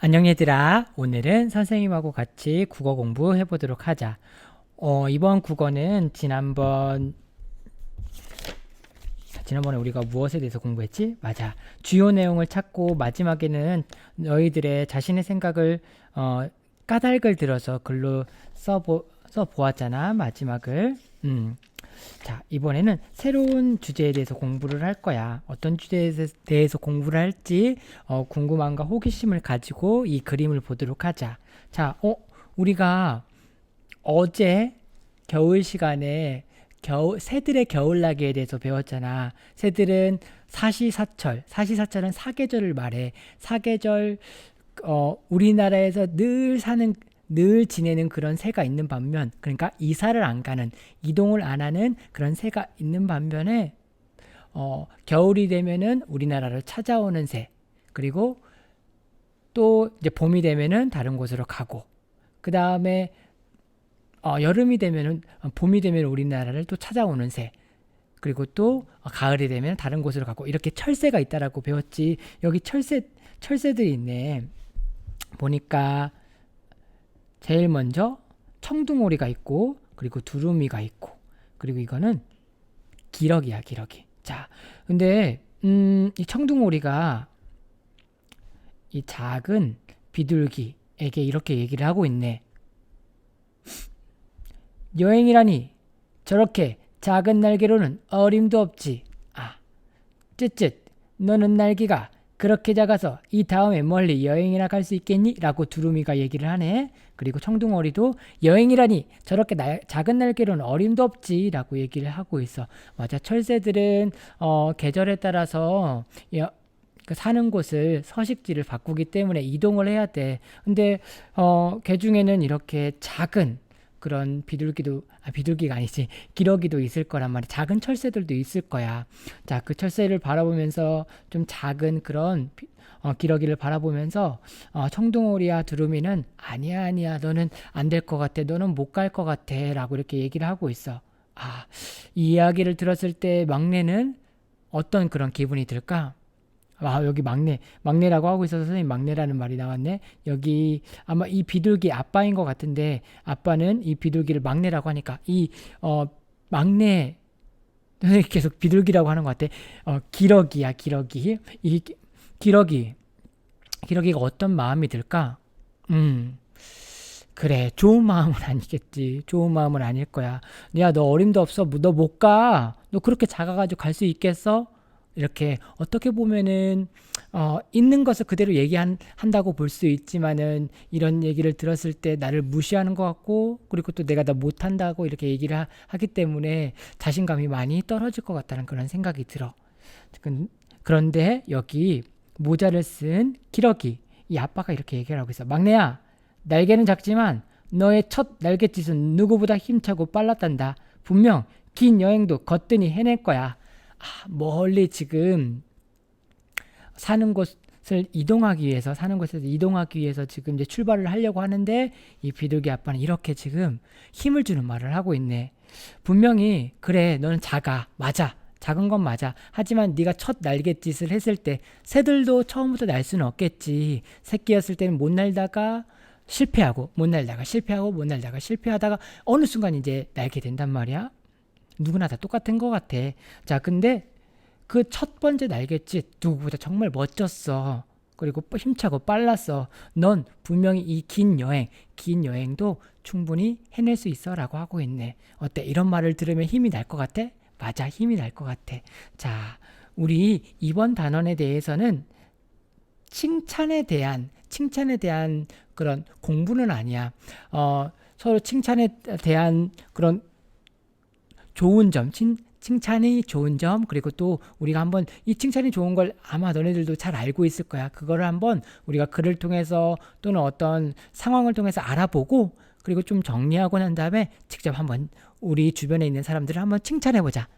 안녕 얘들아. 오늘은 선생님하고 같이 국어 공부해 보도록 하자. 어, 이번 국어는 지난번 지난번에 우리가 무엇에 대해서 공부했지? 맞아. 주요 내용을 찾고 마지막에는 너희들의 자신의 생각을 어, 까닭을 들어서 글로 써보, 써보았잖아. 마지막을. 음. 자, 이번에는 새로운 주제에 대해서 공부를 할 거야. 어떤 주제에 대해서 공부를 할지 어, 궁금함과 호기심을 가지고 이 그림을 보도록 하자. 자, 어, 우리가 어제 겨울 시간에 겨울, 새들의 겨울나기에 대해서 배웠잖아. 새들은 사시사철, 사시사철은 사계절을 말해. 사계절, 어, 우리나라에서 늘 사는 늘 지내는 그런 새가 있는 반면, 그러니까 이사를 안 가는, 이동을 안 하는 그런 새가 있는 반면에, 어, 겨울이 되면은 우리나라를 찾아오는 새, 그리고 또 이제 봄이 되면은 다른 곳으로 가고, 그 다음에 어, 여름이 되면은 어, 봄이 되면 우리나라를 또 찾아오는 새, 그리고 또 어, 가을이 되면 다른 곳으로 가고 이렇게 철새가 있다라고 배웠지. 여기 철새 철새들이 있네. 보니까 제일 먼저 청둥오리가 있고 그리고 두루미가 있고 그리고 이거는 기러기야 기러기. 자, 근데 음, 이 청둥오리가 이 작은 비둘기에게 이렇게 얘기를 하고 있네. 여행이라니 저렇게 작은 날개로는 어림도 없지. 아, 쯧쯧, 너는 날개가 그렇게 작아서 이 다음에 멀리 여행이나 갈 수 있겠니? 라고 두루미가 얘기를 하네. 그리고 청둥오리도 여행이라니 저렇게 날, 작은 날개로는 어림도 없지 라고 얘기를 하고 있어. 맞아. 철새들은 어, 계절에 따라서 여, 그 사는 곳을 서식지를 바꾸기 때문에 이동을 해야 돼. 근데 어, 개 중에는 이렇게 작은 그런 비둘기도 아 비둘기가 아니지. 기러기도 있을 거란 말이야. 작은 철새들도 있을 거야. 자 그 철새를 바라보면서 좀 작은 그런 비, 어, 기러기를 바라보면서 어, 청둥오리야 두루미는 아니야 아니야. 너는 안 될 것 같아. 너는 못 갈 것 같아. 라고 이렇게 얘기를 하고 있어. 아이 이야기를 들었을 때 막내는 어떤 그런 기분이 들까 아, 여기 막내, 막내라고 하고 있어서 선생님 막내라는 말이 나왔네. 여기 아마 이 비둘기 아빠인 것 같은데 아빠는 이 비둘기를 막내라고 하니까 이, 어, 막내, 계속 비둘기라고 하는 것 같아. 어, 기러기야, 기러기. 이 기러기. 기러기가 어떤 마음이 들까? 음. 그래, 좋은 마음은 아니겠지. 좋은 마음은 아닐 거야. 야, 너 어림도 없어. 너 못 가. 너 그렇게 작아가지고 갈 수 있겠어? 이렇게 어떻게 보면은 어, 있는 것을 그대로 얘기한다고 볼 수 있지만은 이런 얘기를 들었을 때 나를 무시하는 것 같고 그리고 또 내가 다 못한다고 이렇게 얘기를 하, 하기 때문에 자신감이 많이 떨어질 것 같다는 그런 생각이 들어. 그런데 여기 모자를 쓴 기러기 이 아빠가 이렇게 얘기를 하고 있어. 막내야 날개는 작지만 너의 첫 날갯짓은 누구보다 힘차고 빨랐단다. 분명 긴 여행도 거뜬히 해낼 거야. 아, 멀리 지금 사는 곳을 이동하기 위해서 사는 곳에서 이동하기 위해서 지금 이제 출발을 하려고 하는데 이 비둘기 아빠는 이렇게 지금 힘을 주는 말을 하고 있네. 분명히 그래 너는 작아 맞아 작은 건 맞아. 하지만 네가 첫 날갯짓을 했을 때 새들도 처음부터 날 수는 없겠지. 새끼였을 때는 못 날다가 실패하고 못 날다가 실패하고 못 날다가 실패하다가 어느 순간 이제 날게 된단 말이야. 누구나 다 똑같은 것 같아. 자, 근데 그 첫 번째 날갯짓 누구보다 정말 멋졌어. 그리고 힘차고 빨랐어. 넌 분명히 이 긴 여행, 긴 여행도 충분히 해낼 수 있어 라고 하고 있네. 어때? 이런 말을 들으면 힘이 날 것 같아? 맞아, 힘이 날 것 같아. 자, 우리 이번 단원에 대해서는 칭찬에 대한, 칭찬에 대한 그런 공부는 아니야. 어, 서로 칭찬에 대한 그런 좋은 점, 칭, 칭찬이 좋은 점, 그리고 또 우리가 한번 이 칭찬이 좋은 걸 아마 너네들도 잘 알고 있을 거야. 그거를 한번 우리가 글을 통해서 또는 어떤 상황을 통해서 알아보고 그리고 좀 정리하고 난 다음에 직접 한번 우리 주변에 있는 사람들을 한번 칭찬해 보자.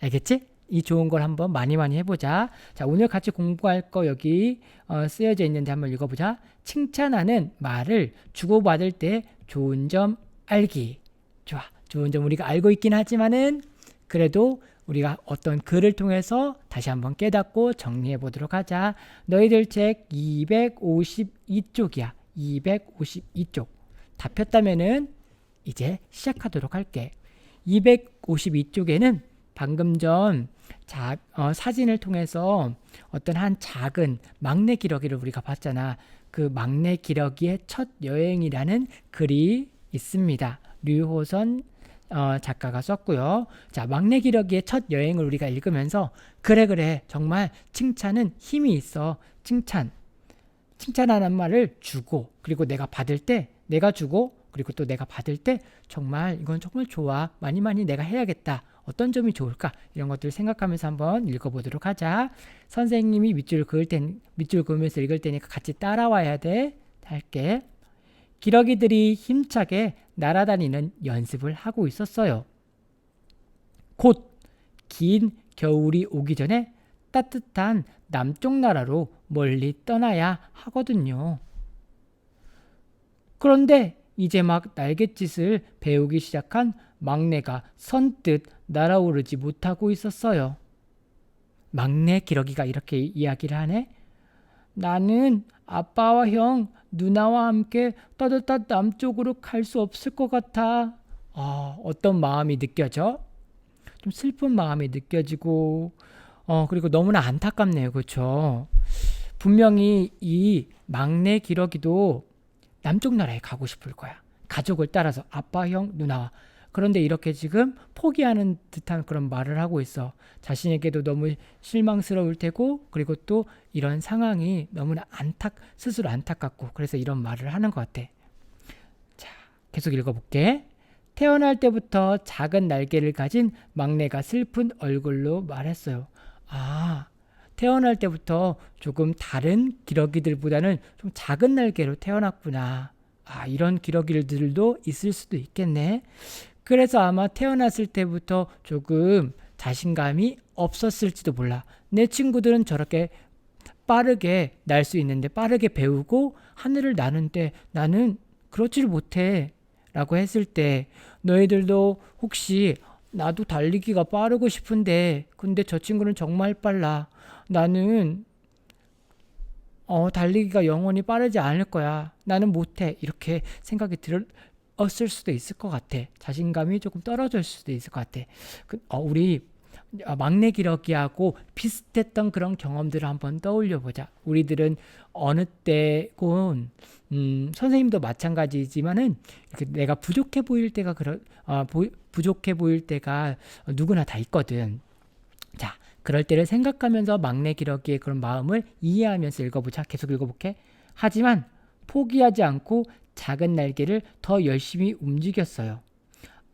알겠지? 이 좋은 걸 한번 많이 많이 해보자. 자, 오늘 같이 공부할 거 여기 어, 쓰여져 있는데 한번 읽어보자. 칭찬하는 말을 주고받을 때 좋은 점 알기. 좋아. 좋은 점 우리가 알고 있긴 하지만은 그래도 우리가 어떤 글을 통해서 다시 한번 깨닫고 정리해 보도록 하자. 너희들 책 252쪽이야. 252쪽. 다 폈다면은 이제 시작하도록 할게. 252쪽에는 방금 전 자, 어, 사진을 통해서 어떤 한 작은 막내 기러기를 우리가 봤잖아. 그 막내 기러기의 첫 여행이라는 글이 있습니다. 류호선 어, 작가가 썼고요. 자, 막내 기러기의 첫 여행을 우리가 읽으면서 그래 그래 정말 칭찬은 힘이 있어. 칭찬. 칭찬하는 말을 주고 그리고 내가 받을 때 내가 주고 그리고 또 내가 받을 때 정말 이건 정말 좋아. 많이 많이 내가 해야겠다. 어떤 점이 좋을까? 이런 것들을 생각하면서 한번 읽어보도록 하자. 선생님이 밑줄 그을 땐 밑줄 그으면서 읽을 테니까 같이 따라와야 돼. 할게. 기러기들이 힘차게 날아다니는 연습을 하고 있었어요. 곧 긴 겨울이 오기 전에 따뜻한 남쪽 나라로 멀리 떠나야 하거든요. 그런데 이제 막 날갯짓을 배우기 시작한 막내가 선뜻 날아오르지 못하고 있었어요. 막내 기러기가 이렇게 이야기를 하네. 나는 아빠와 형, 누나와 함께 따뜻한 남쪽으로 갈 수 없을 것 같아. 아, 어떤 마음이 느껴져? 좀 슬픈 마음이 느껴지고, 어, 그리고 너무나 안타깝네요. 그렇죠? 분명히 이 막내 기러기도 남쪽 나라에 가고 싶을 거야. 가족을 따라서 아빠, 형, 누나와. 그런데 이렇게 지금 포기하는 듯한 그런 말을 하고 있어. 자신에게도 너무 실망스러울 테고, 그리고 또 이런 상황이 너무나 안타, 스스로 안타깝고, 그래서 이런 말을 하는 것 같아. 자, 계속 읽어볼게. 태어날 때부터 작은 날개를 가진 막내가 슬픈 얼굴로 말했어요. 아, 태어날 때부터 조금 다른 기러기들보다는 좀 작은 날개로 태어났구나. 아, 이런 기러기들도 있을 수도 있겠네. 그래서 아마 태어났을 때부터 조금 자신감이 없었을지도 몰라. 내 친구들은 저렇게 빠르게 날 수 있는데 빠르게 배우고 하늘을 나는데 나는 그렇지를 못해. 라고 했을 때 너희들도 혹시 나도 달리기가 빠르고 싶은데 근데 저 친구는 정말 빨라. 나는 어, 달리기가 영원히 빠르지 않을 거야. 나는 못해. 이렇게 생각이 들 었을 수도 있을 것 같아. 자신감이 조금 떨어질 수도 있을 것 같아. 그, 어, 우리 막내 기러기하고 비슷했던 그런 경험들을 한번 떠올려 보자. 우리들은 어느 때건 음, 선생님도 마찬가지지만은 내가 부족해 보일 때가 그런 어, 보, 부족해 보일 때가 누구나 다 있거든. 자, 그럴 때를 생각하면서 막내 기러기의 그런 마음을 이해하면서 읽어보자. 계속 읽어볼게. 하지만 포기하지 않고 작은 날개를 더 열심히 움직였어요.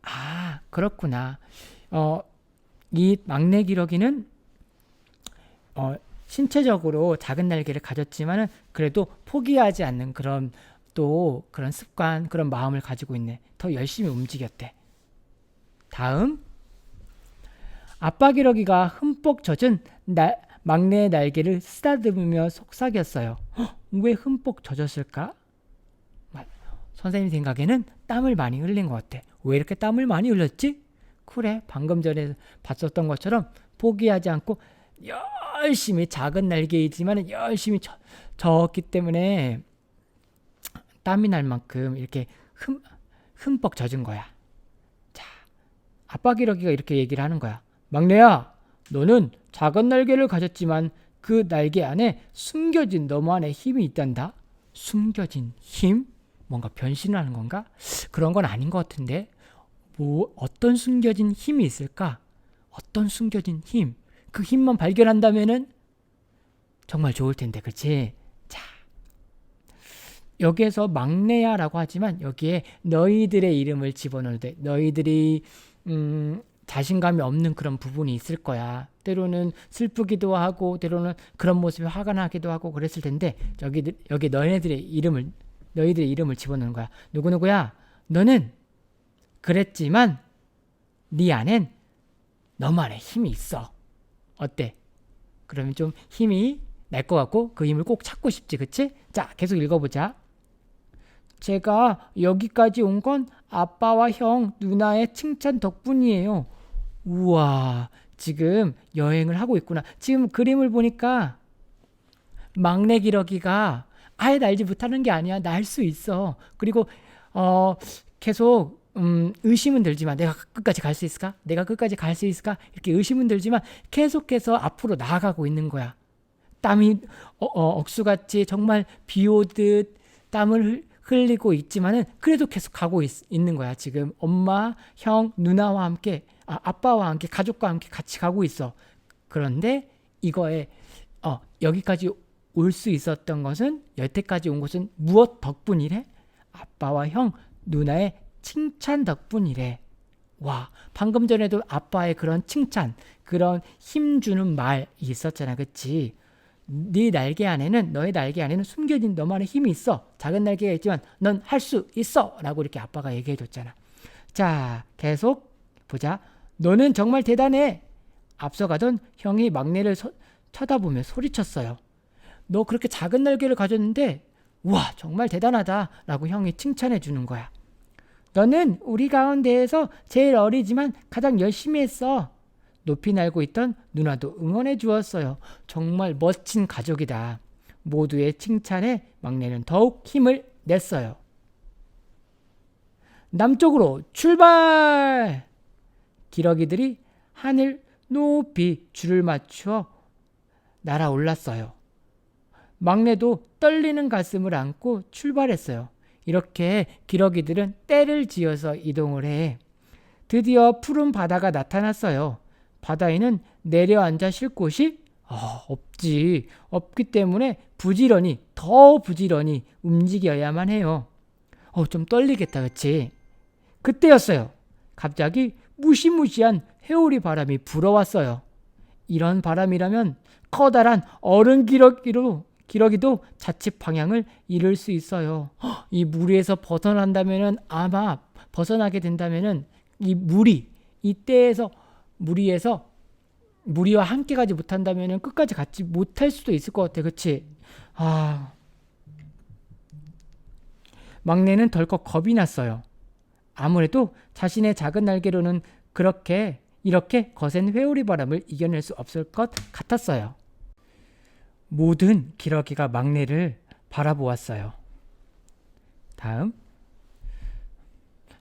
아, 그렇구나. 어, 이 막내 기러기는 어, 신체적으로 작은 날개를 가졌지만은 그래도 포기하지 않는 그런 또 그런 습관, 그런 마음을 가지고 있네. 더 열심히 움직였대. 다음 아빠 기러기가 흠뻑 젖은 날, 막내의 날개를 쓰다듬으며 속삭였어요. 헉, 왜 흠뻑 젖었을까? 선생님 생각에는 땀을 많이 흘린 것 같아. 왜 이렇게 땀을 많이 흘렸지? 그래, 방금 전에 봤었던 것처럼 포기하지 않고 열심히 작은 날개이지만 열심히 저, 졌기 때문에 땀이 날 만큼 이렇게 흠, 흠뻑 젖은 거야. 자, 아빠 기러기가 이렇게 얘기를 하는 거야. 막내야, 너는 작은 날개를 가졌지만 그 날개 안에 숨겨진 너만의 힘이 있단다. 숨겨진 힘? 뭔가 변신하는 건가? 그런 건 아닌 것 같은데. 뭐 어떤 숨겨진 힘이 있을까? 어떤 숨겨진 힘? 그 힘만 발견한다면은 정말 좋을 텐데, 그렇지? 자, 여기에서 막내야라고 하지만 여기에 너희들의 이름을 집어넣을 때 너희들이 음, 자신감이 없는 그런 부분이 있을 거야. 때로는 슬프기도 하고 때로는 그런 모습이 화가 나기도 하고 그랬을 텐데 여기 여기 너희들의 이름을 너희들의 이름을 집어넣는 거야. 누구 누구야? 너는 그랬지만 네 안엔 너만의 힘이 있어. 어때? 그러면 좀 힘이 날 것 같고 그 힘을 꼭 찾고 싶지, 그치? 자, 계속 읽어보자. 제가 여기까지 온 건 아빠와 형, 누나의 칭찬 덕분이에요. 우와, 지금 여행을 하고 있구나. 지금 그림을 보니까 막내 기러기가 아예 날지 못하는 게 아니야. 날 수 있어. 그리고 어 계속 음, 의심은 들지만 내가 끝까지 갈 수 있을까? 내가 끝까지 갈 수 있을까? 이렇게 의심은 들지만 계속해서 앞으로 나아가고 있는 거야. 땀이 어, 어, 억수같이 정말 비 오듯 땀을 흘- 흘리고 있지만은 그래도 계속 가고 있, 는 거야. 지금 엄마, 형, 누나와 함께 아, 아빠와 함께 가족과 함께 같이 가고 있어. 그런데 이거에 어, 여기까지 올 수 있었던 것은 여태까지 온 것은 무엇 덕분이래? 아빠와 형, 누나의 칭찬 덕분이래. 와, 방금 전에도 아빠의 그런 칭찬, 그런 힘주는 말이 있었잖아, 그치? 네 날개 안에는 너의 날개 안에는 숨겨진 너만의 힘이 있어. 작은 날개가 있지만 넌 할 수 있어.라고 이렇게 아빠가 얘기해 줬잖아. 자, 계속 보자. 너는 정말 대단해. 앞서가던 형이 막내를 서- 쳐다보며 소리쳤어요. 너 그렇게 작은 날개를 가졌는데 와 정말 대단하다라고 형이 칭찬해 주는 거야. 너는 우리 가운데에서 제일 어리지만 가장 열심히 했어. 높이 날고 있던 누나도 응원해 주었어요. 정말 멋진 가족이다. 모두의 칭찬에 막내는 더욱 힘을 냈어요. 남쪽으로 출발! 기러기들이 하늘 높이 줄을 맞추어 날아올랐어요. 막내도 떨리는 가슴을 안고 출발했어요. 이렇게 기러기들은 때를 지어서 이동을 해. 드디어 푸른 바다가 나타났어요. 바다에는 내려앉아 쉴 곳이 아, 없지. 없기 때문에 부지런히, 더 부지런히 움직여야만 해요. 어, 좀 떨리겠다, 그치? 그때였어요. 갑자기 무시무시한 회오리 바람이 불어왔어요. 이런 바람이라면 커다란 어른 기러기로 기러기도 자칫 방향을 잃을 수 있어요. 헉, 이 무리에서 벗어난다면은 아마 벗어나게 된다면은 이 무리 이 때에서 무리에서 무리와 함께 가지 못한다면은 끝까지 같이 못할 수도 있을 것 같아, 그렇지? 아 막내는 덜컥 겁이 났어요. 아무래도 자신의 작은 날개로는 그렇게 이렇게 거센 회오리 바람을 이겨낼 수 없을 것 같았어요. 모든 기러기가 막내를 바라보았어요. 다음.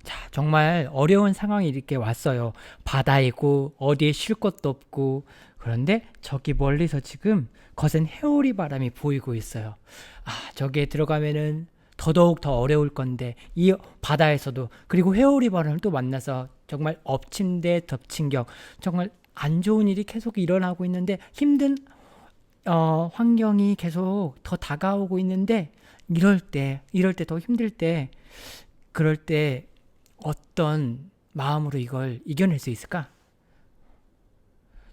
자, 정말 어려운 상황이 이렇게 왔어요. 바다이고 어디에 쉴 곳도 없고 그런데 저기 멀리서 지금 거센 해오리 바람이 보이고 있어요. 아, 저기에 들어가면은 더더욱 더 어려울 건데 이 바다에서도 그리고 회오리 바람을 또 만나서 정말 엎친 데 덮친 격 정말 안 좋은 일이 계속 일어나고 있는데 힘든 어, 환경이 계속 더 다가오고 있는데 이럴 때 이럴 때 더 힘들 때 그럴 때 어떤 마음으로 이걸 이겨낼 수 있을까?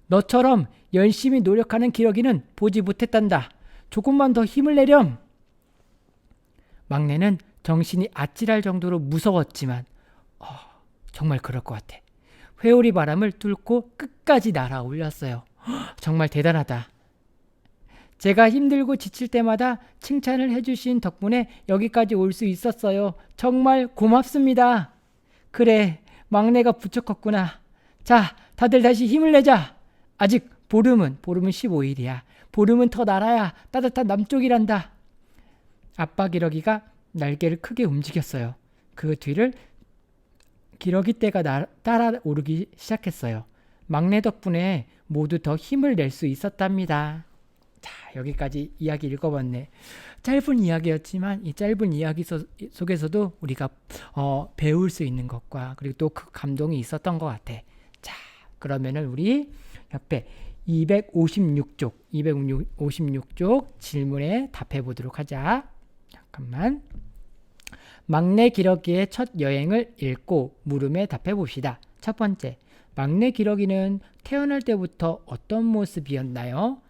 너처럼 열심히 노력하는 기러기는 보지 못했단다. 조금만 더 힘을 내렴. 막내는 정신이 아찔할 정도로 무서웠지만 어, 정말 그럴 것 같아. 회오리 바람을 뚫고 끝까지 날아올렸어요. 정말 대단하다. 제가 힘들고 지칠 때마다 칭찬을 해주신 덕분에 여기까지 올 수 있었어요. 정말 고맙습니다. 그래, 막내가 부쩍 컸구나. 자, 다들 다시 힘을 내자. 아직 보름은, 보름은 15일이야. 보름은 더 날아야 따뜻한 남쪽이란다. 아빠 기러기가 날개를 크게 움직였어요. 그 뒤를 기러기 나, 따라 오르기 시작했어요. 막내 덕분에 모두 더 힘을 낼 수 있었답니다. 자, 여기까지 이야기 읽어봤네. 짧은 이야기였지만 이 짧은 이야기 소, 속에서도 우리가 어, 배울 수 있는 것과 그리고 또 그 감동이 있었던 것 같아. 자, 그러면은 우리 옆에 256쪽, 256쪽 질문에 답해 보도록 하자. 잠깐만. 막내 기러기의 첫 여행을 읽고 물음에 답해 봅시다. 첫 번째, 막내 기러기는 태어날 때부터 어떤 모습이었나요?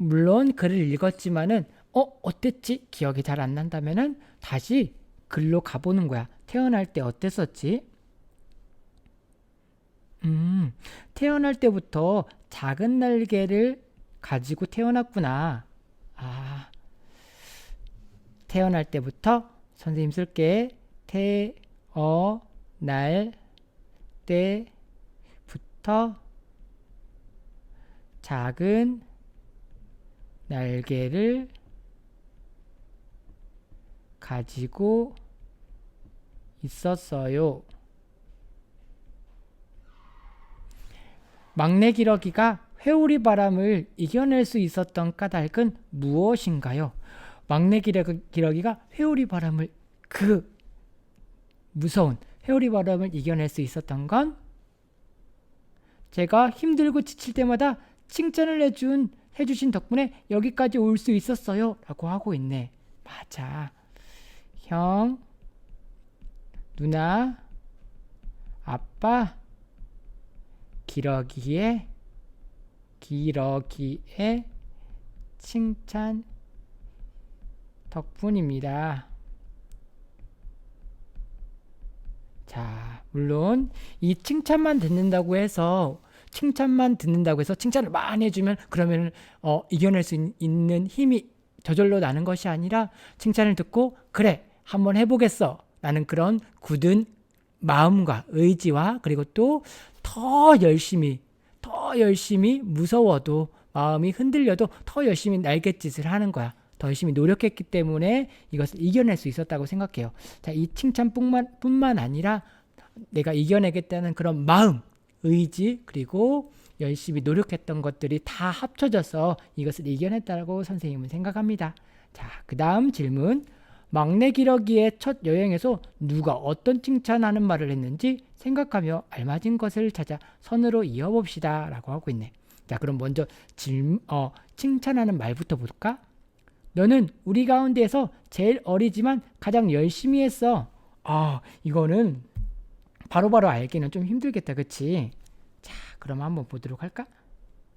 자, 물론 글을 읽었지만은 어 어땠지 기억이 잘 안 난다면은 다시 글로 가보는 거야. 태어날 때 어땠었지? 음, 태어날 때부터 작은 날개를 가지고 태어났구나. 아, 태어날 때부터 선생님 쓸게 태어날 때부터 작은 날개를 가지고 있었어요. 막내 기러기가 회오리 바람을 이겨낼 수 있었던 까닭은 무엇인가요? 막내 기러기- 기러기가 회오리 바람을 그 무서운 회오리 바람을 이겨낼 수 있었던 건 제가 힘들고 지칠 때마다 칭찬을 해준 해주신 덕분에 여기까지 올 수 있었어요. 라고 하고 있네. 맞아. 형, 누나, 아빠, 기러기의 기러기의 칭찬 덕분입니다. 자, 물론 이 칭찬만 듣는다고 해서 칭찬만 듣는다고 해서 칭찬을 많이 해주면 그러면 어, 이겨낼 수 있- 있는 힘이 저절로 나는 것이 아니라 칭찬을 듣고 그래 한번 해보겠어 라는 그런 굳은 마음과 의지와 그리고 또 더 열심히 더 열심히 무서워도 마음이 흔들려도 더 열심히 날갯짓을 하는 거야. 더 열심히 노력했기 때문에 이것을 이겨낼 수 있었다고 생각해요. 자, 이 칭찬뿐만 뿐만 아니라 내가 이겨내겠다는 그런 마음, 의지 그리고 열심히 노력했던 것들이 다 합쳐져서 이것을 이겨냈다고 선생님은 생각합니다. 자, 그 다음 질문. 막내 기러기의 첫 여행에서 누가 어떤 칭찬하는 말을 했는지 생각하며 알맞은 것을 찾아 선으로 이어봅시다. 라고 하고 있네. 자, 그럼 먼저 질, 어, 칭찬하는 말부터 볼까? 너는 우리 가운데에서 제일 어리지만 가장 열심히 했어. 아, 이거는 바로바로 알기는 좀 힘들겠다. 그치? 자, 그럼 한번 보도록 할까?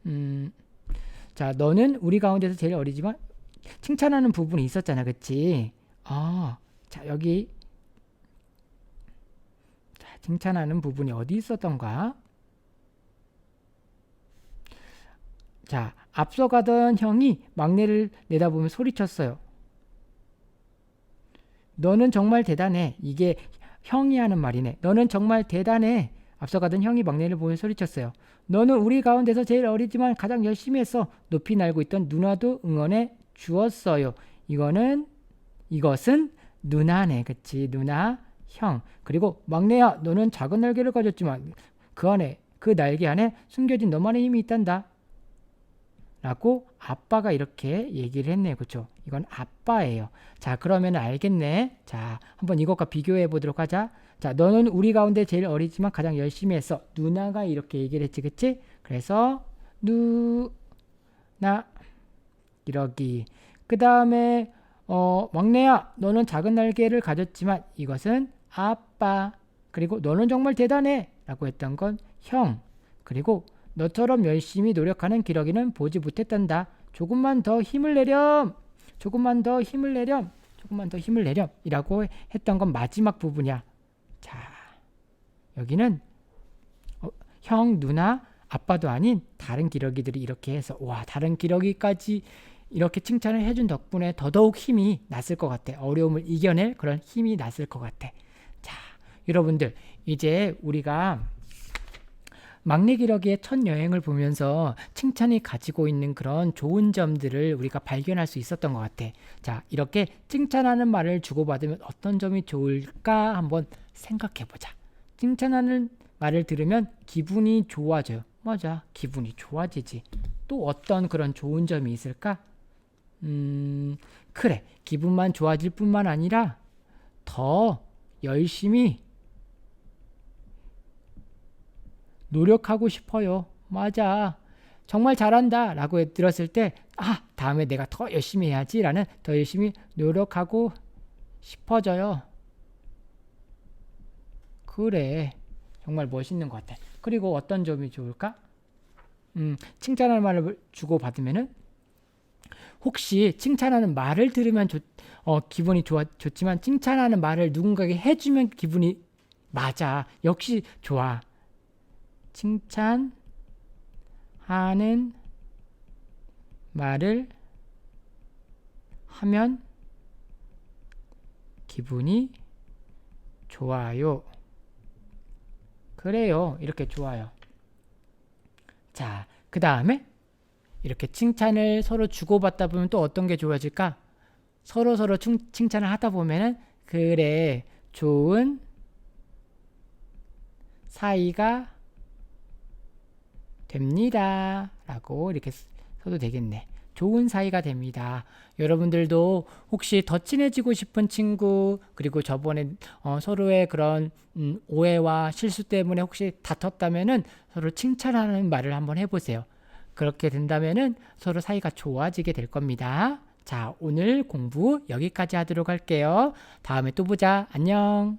음, 자, 너는 우리 가운데서 제일 어리지만 칭찬하는 부분이 있었잖아. 그치? 아, 자, 여기 자, 칭찬하는 부분이 어디 있었던가? 자, 앞서가던 형이 막내를 내다보며 소리쳤어요. 너는 정말 대단해. 이게 형이 하는 말이네. 너는 정말 대단해. 앞서가던 형이 막내를 보며 소리쳤어요. 너는 우리 가운데서 제일 어리지만 가장 열심히 했어. 높이 날고 있던 누나도 응원해 주었어요. 이거는 이것은 누나네. 그치? 누나, 형. 그리고 막내야, 너는 작은 날개를 가졌지만 그 안에 그 날개 안에 숨겨진 너만의 힘이 있단다. 라고 아빠가 이렇게 얘기를 했네요. 그쵸? 이건 아빠예요. 자, 그러면 알겠네. 자, 한번 이것과 비교해 보도록 하자. 자, 너는 우리 가운데 제일 어리지만 가장 열심히 했어. 누나가 이렇게 얘기를 했지, 그치? 그래서, 누, 나, 이러기. 그 다음에, 어, 막내야, 너는 작은 날개를 가졌지만 이것은 아빠. 그리고 너는 정말 대단해. 라고 했던 건 형. 그리고 너처럼 열심히 노력하는 기러기는 보지 못했단다. 조금만 더 힘을 내렴. 조금만 더 힘을 내렴. 조금만 더 힘을 내렴. 이라고 했던 건 마지막 부분이야. 자, 여기는 어, 형, 누나, 아빠도 아닌 다른 기러기들이 이렇게 해서 와, 다른 기러기까지 이렇게 칭찬을 해준 덕분에 더더욱 힘이 났을 것 같아. 어려움을 이겨낼 그런 힘이 났을 것 같아. 자, 여러분들, 이제 우리가 막내 기러기의 첫 여행을 보면서 칭찬이 가지고 있는 그런 좋은 점들을 우리가 발견할 수 있었던 것 같아. 자, 이렇게 칭찬하는 말을 주고받으면 어떤 점이 좋을까 한번 생각해 보자. 칭찬하는 말을 들으면 기분이 좋아져요. 맞아. 기분이 좋아지지. 또 어떤 그런 좋은 점이 있을까? 음, 그래. 기분만 좋아질 뿐만 아니라 더 열심히 노력하고 싶어요. 맞아. 정말 잘한다. 라고 들었을 때, 아, 다음에 내가 더 열심히 해야지. 라는 더 열심히 노력하고 싶어져요. 그래. 정말 멋있는 것 같아. 그리고 어떤 점이 좋을까? 음, 칭찬할 말을 주고 받으면은 혹시 칭찬하는 말을 들으면 좋, 어, 기분이 좋아, 좋지만 칭찬하는 말을 누군가에게 해주면 기분이 맞아. 역시 좋아. 칭찬하는 말을 하면 기분이 좋아요. 그래요. 이렇게 좋아요. 자, 그 다음에 이렇게 칭찬을 서로 주고받다 보면 또 어떤 게 좋아질까? 서로 서로 칭, 칭찬을 하다 보면은 그래 좋은 사이가 됩니다. 라고 이렇게 쓰- 써도 되겠네. 좋은 사이가 됩니다. 여러분들도 혹시 더 친해지고 싶은 친구 그리고 저번에 어, 서로의 그런 음, 오해와 실수 때문에 혹시 다퉜다면은 서로 칭찬하는 말을 한번 해보세요. 그렇게 된다면은 서로 사이가 좋아지게 될 겁니다. 자, 오늘 공부 여기까지 하도록 할게요. 다음에 또 보자. 안녕.